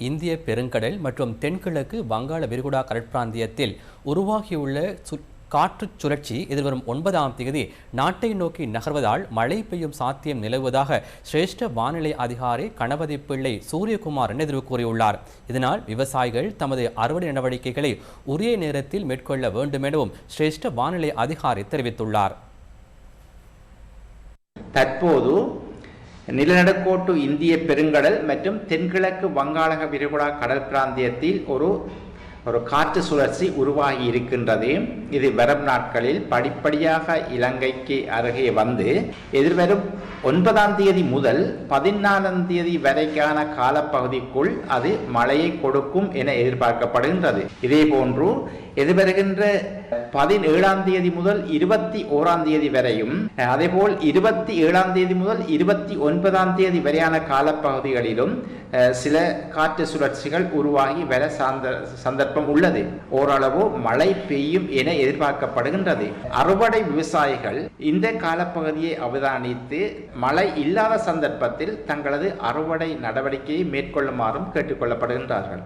இந்திய பெருங்கடல் மற்றும் தென்கிழக்கு வங்காள விரிகுடா கடற்பிராந்தியத்தில் உருவாகியுள்ள சு- காற்று சுழற்சி எதிர்வரும் ஒன்பதாம் தேதி நாட்டை நோக்கி நகர்வதால் மழை பெய்யும் சாத்தியம் நிலவுவதாக சிரேஷ்ட வானிலை அதிகாரி கணபதி பிள்ளை சூரியகுமார் எதிர்வு கூறியுள்ளார். இதனால் விவசாயிகள் தமது அறுவடை நடவடிக்கைகளை உரிய நேரத்தில் மேற்கொள்ள வேண்டும் எனவும் சிரேஷ்ட வானிலை அதிகாரி தெரிவித்துள்ளார். தற்போது நிலநடுக்கோட்டு இந்திய பெருங்கடல் மற்றும் தென்கிழக்கு வங்காளக விரிகுடா கடல் பிராந்தியத்தில் ஒரு ஒரு காற்று சுழற்சி உருவாகி இருக்கின்றது. இது வரும் நாட்களில் படிப்படியாக இலங்கைக்கு அருகே வந்து எதிர்வரும் ஒன்பதாம் தேதி முதல் பதினாலாம் தேதி வரைக்கான காலப்பகுதிக்குள் அது மழையை கொடுக்கும் என எதிர்பார்க்கப்படுகின்றது. இதே எது எதிர்வருகின்ற பதினேழாம் தேதி முதல் இருபத்தி ஓராம் தேதி வரையும் அதேபோல் இருபத்தி ஏழாம் தேதி முதல் இருபத்தி ஒன்பதாம் தேதி வரையான காலப்பகுதிகளிலும் சில காற்று சுழற்சிகள் உருவாகி வர சார்ந்த சந்தர்ப்பம் உள்ளது. ஓரளவு மழை பெய்யும் என எதிர்பார்க்கப்படுகின்றது. அறுவடை விவசாயிகள் இந்த காலப்பகுதியை அவதானித்து மழை இல்லாத சந்தர்ப்பத்தில் தங்களது அறுவடை நடவடிக்கையை மேற்கொள்ளுமாறும் கேட்டுக்கொள்ளப்படுகின்றார்கள்.